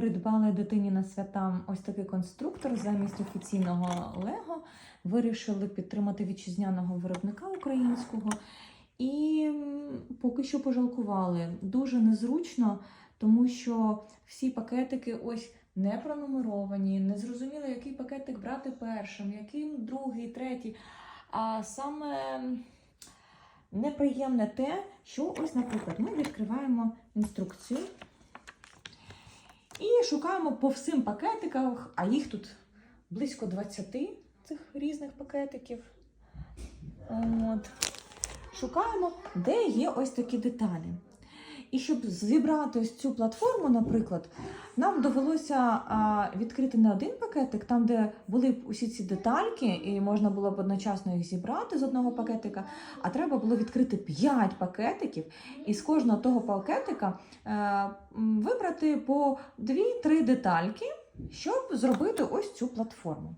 придбали дитині на свята ось такий конструктор замість офіційного Лего. Вирішили підтримати вітчизняного виробника українського. І поки що пожалкували. Дуже незручно, тому що всі пакетики ось не пронумеровані, не зрозуміло, який пакетик брати першим, яким другий, третій. А саме неприємне те, що ось, наприклад, ми відкриваємо інструкцію і шукаємо по всім пакетиках, а їх тут близько 20 цих різних пакетиків. От. Шукаємо, де є ось такі деталі. І щоб зібрати ось цю платформу, наприклад, нам довелося відкрити не один пакетик, там, де були б усі ці детальки, і можна було б одночасно їх зібрати з одного пакетика, а треба було відкрити 5 пакетиків, і з кожного того пакетика е, вибрати по 2-3 детальки, щоб зробити ось цю платформу.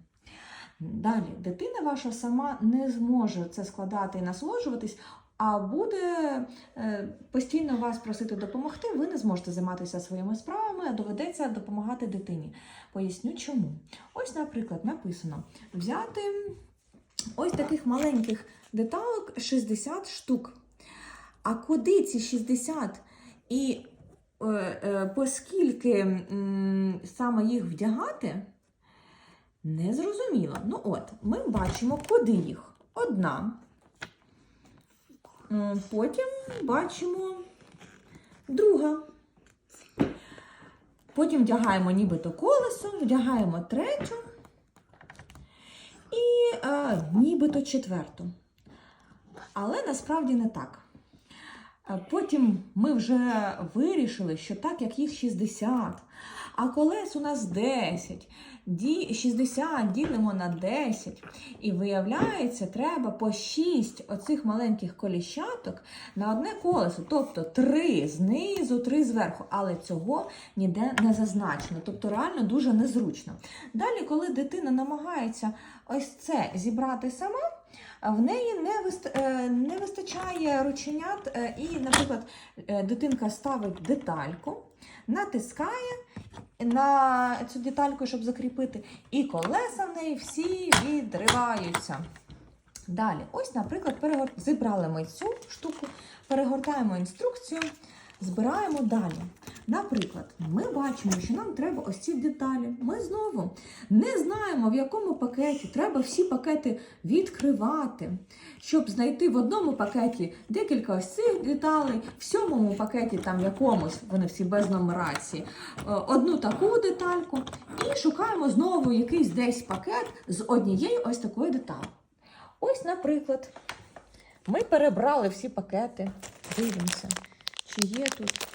Далі, дитина ваша сама не зможе це складати і насолоджуватись, а буде е, постійно вас просити допомогти, ви не зможете займатися своїми справами, а доведеться допомагати дитині. Поясню чому. Ось, наприклад, написано: взяти ось таких маленьких деталок 60 штук. А куди ці 60 і е, е, поскільки м, саме їх вдягати, не зрозуміло. Ну от, ми бачимо, куди їх. Одна. М, Потім бачимо друга. Потім вдягаємо нібито колесо, вдягаємо третю і е, нібито четверту. Але насправді не так. Потім ми вже вирішили, що так як їх 60, а колес у нас 10, 60 ділимо на 10, і виявляється, треба по 6 оцих маленьких коліщаток на одне колесо, тобто 3 знизу, 3 зверху, але цього ніде не зазначено, тобто реально дуже незручно. Далі, коли дитина намагається ось це зібрати сама, в неї не, е, вистачає рученят, е, і, наприклад, е, дитинка ставить детальку, натискає на цю детальку, щоб закріпити, і колеса в неї всі відриваються. Далі, ось, наприклад, перегор... зібрали ми цю штуку, перегортаємо інструкцію, збираємо далі. Наприклад, ми бачимо, що нам треба ось ці деталі. Ми знову не знаємо, в якому пакеті. Треба всі пакети відкривати, щоб знайти в одному пакеті декілька ось цих деталей, в сьомому пакеті, там якомусь, вони всі без нумерації, е, одну таку детальку. І шукаємо знову якийсь десь пакет з однією ось такою деталью. Ось, наприклад, ми перебрали всі пакети. Дивимося, чи є тут.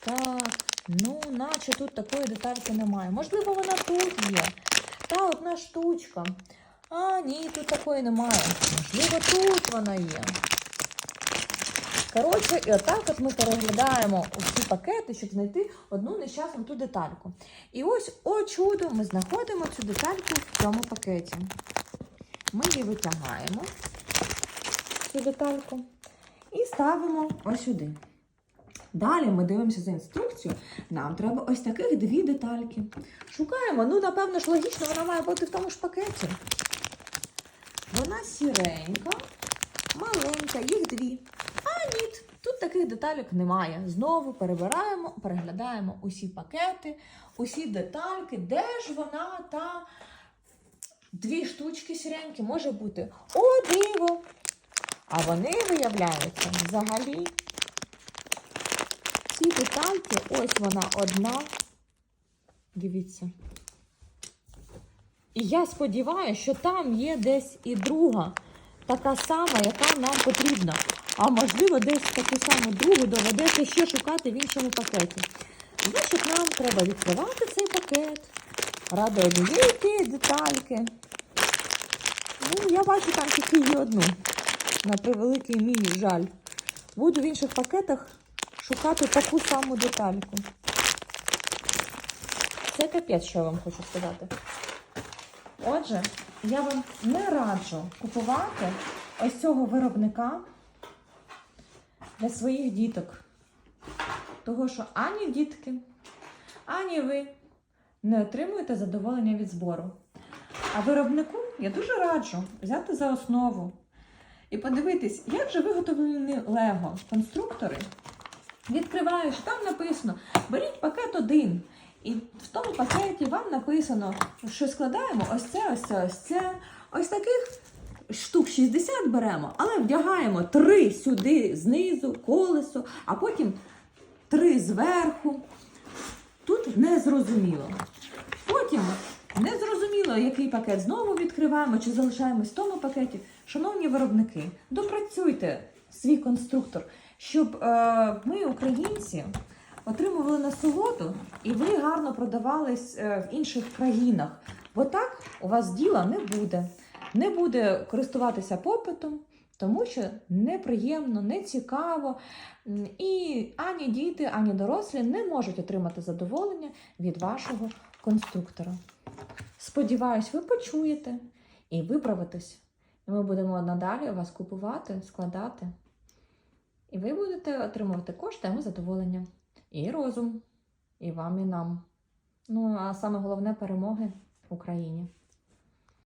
Так, ну, наче тут такої детальки немає. Можливо, вона тут є. Та одна штучка. А, ні, тут такої немає. Можливо, тут вона є. Коротше, і отак от ми переглядаємо всі пакети, щоб знайти одну нещасну ту детальку. І ось, о чудо, ми знаходимо цю детальку в цьому пакеті. Ми її витягаємо, цю детальку, і ставимо ось сюди. Далі ми дивимося за інструкцією. Нам треба ось таких дві детальки. Шукаємо. Ну, напевно ж, логічно, вона має бути в тому ж пакеті. Вона сіренька, маленька, їх дві. А ні, тут таких деталек немає. Знову перебираємо, переглядаємо усі пакети, усі детальки. Де ж вона та дві штучки сіренькі може бути? О, диво! А вони виявляються взагалі. Ці детальки, ось вона одна. Дивіться. І я сподіваюся, що там є десь і друга, така сама, яка нам потрібна. А можливо, десь таку саму другу доведеться ще шукати в іншому пакеті. Значить, нам треба відкривати цей пакет. Ради однієї детальки. Ну, я бачу там тільки є одну. На превеликий мій жаль. Буду в інших пакетах шукати таку саму детальку. Це капець, що я вам хочу сказати. Отже, я вам не раджу купувати ось цього виробника для своїх діток. Того, що ані дітки, ані ви не отримуєте задоволення від збору. А виробнику я дуже раджу взяти за основу і подивитись, як же виготовлені Лего конструктори. Відкриваєш, там написано: беріть пакет один. І в тому пакеті вам написано, що складаємо ось це, ось це, ось це. Ось таких штук 60 беремо, але вдягаємо три сюди знизу, колесо, а потім три зверху. Тут не зрозуміло. Потім не зрозуміло, який пакет знову відкриваємо чи залишаємось в тому пакеті. Шановні виробники, допрацюйте свій конструктор, щоб е, ми, українці, отримували насолоду і ви гарно продавались е, в інших країнах. Бо так у вас діла не буде. Не буде користуватися попитом, тому що неприємно, не цікаво. І ані діти, ані дорослі не можуть отримати задоволення від вашого конструктора. Сподіваюсь, ви почуєте і виправитесь. І ми будемо надалі вас купувати, складати. І ви будете отримувати кошти, а ми задоволення. І розум. І вам, і нам. Ну, а саме головне перемоги в Україні.